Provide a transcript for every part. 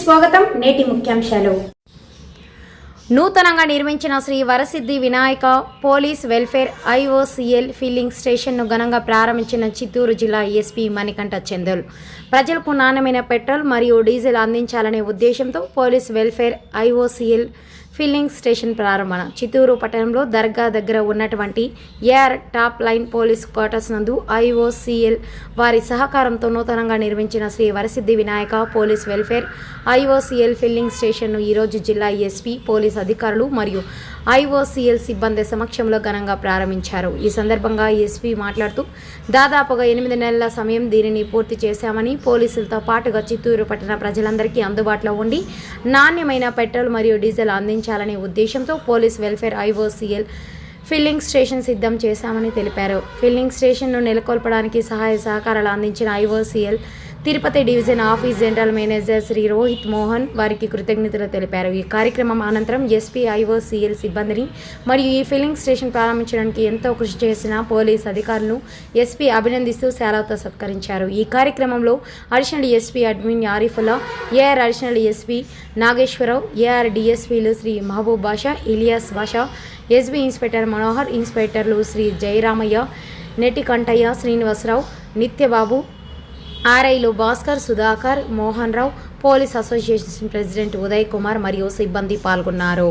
స్వాగతం. నేటి ముఖ్యాంశాలు. నూతనంగా నిర్మించిన Sri Varasiddhi Vinayaka police welfare IOCL filling స్టేషన్ను ఘనంగా ప్రారంభించిన చిత్తూరు జిల్లా ఎస్పీ మణికంఠ చందోల్. ప్రజలకు నాణ్యమైన పెట్రోల్ మరియు డీజిల్ అందించాలనే ఉద్దేశంతో police welfare IOCL filling station ప్రారంభణ Chittoor పట్టణంలో దర్గా దగ్గర ఉన్నటువంటి AR top line police quarters నందు ఐఓసిఎల్ వారి సహకారంతో నూతనంగా నిర్మించిన Sri Varasiddhi Vinayaka police welfare IOCL filling స్టేషన్ను ఈరోజు జిల్లా ఎస్పీ పోలీస్ అధికారులు మరియు ఐఓసిఎల్ సిబ్బంది సమక్షంలో ఘనంగా ప్రారంభించారు. ఈ సందర్భంగా ఎస్పీ మాట్లాడుతూ దాదాపుగా ఎనిమిది నెలల సమయం దీనిని పూర్తి చేశామని పోలీసులతో పాటుగా చిత్తూరు పట్టణ ప్రజలందరికీ అందుబాటులో ఉండి నాణ్యమైన పెట్రోల్ మరియు డీజిల్ నిర్వహించాలనే ఉద్దేశంతో police welfare IOCL filling station సిద్ధం చేశామని తెలిపారు. ఫిల్లింగ్ స్టేషన్ను నెలకొల్పడానికి సహాయ సహకారాలు అందించిన IOCL Tirupati division office general manager Sri Rohit Mohan వారికి కృతజ్ఞతలు తెలిపారు. ఈ కార్యక్రమం అనంతరం ఎస్పీ ఐఓసిఎల్ సిబ్బందిని మరియు ఈ ఫిల్లింగ్ స్టేషన్ ప్రారంభించడానికి ఎంతో కృషి చేసిన పోలీస్ అధికారులను ఎస్పీ అభినందిస్తూ శాలతో సత్కరించారు. ఈ కార్యక్రమంలో additional SP admin Arifulla AR additional SP Nageswararao AR డిఎస్పీలు Shri Mahaboob Basha Ilias Basha SB inspector Manohar ఇన్స్పెక్టర్లు Shri Jayaramaiah Nettikantaiah Srinivasarao Nityababu ఆర్ఐలు Bhaskar Sudhakar Mohan Rao police association president Uday Kumar మరియు సిబ్బంది పాల్గొన్నారు.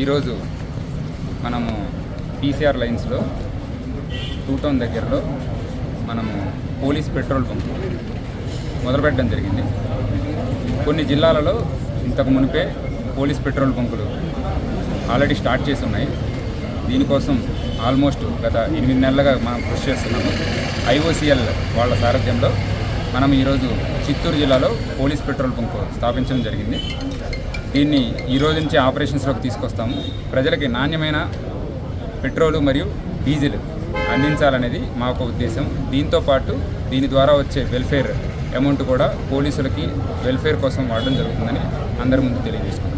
ఈరోజు మనము పీసీఆర్ లైన్స్లో టూ టౌన్ దగ్గరలో మనము పోలీస్ పెట్రోల్ పంప్ మొదలుపెట్టడం జరిగింది. కొన్ని జిల్లాలలో ఇంతకు మునిపే పోలీస్ పెట్రోల్ బంకులు ఆల్రెడీ స్టార్ట్ చేసి ఉన్నాయి. దీనికోసం ఆల్మోస్ట్ గత ఎనిమిది నెలలుగా మనం కృషి చేస్తున్నాము. ఐఓసిఎల్ వాళ్ళ సారథ్యంలో మనం ఈరోజు చిత్తూరు జిల్లాలో పోలీస్ పెట్రోల్ బంక్ స్థాపించడం జరిగింది. దీన్ని ఈ రోజు నుంచి ఆపరేషన్స్లోకి తీసుకొస్తాము. ప్రజలకి నాణ్యమైన పెట్రోలు మరియు డీజిల్ అందించాలనేది మా ఒక ఉద్దేశం. దీంతో పాటు దీని ద్వారా వచ్చే వెల్ఫేర్ అమౌంట్ కూడా పోలీసులకి వెల్ఫేర్ కోసం వాడడం జరుగుతుందని అందరి ముందు తెలియజేసుకుంటాం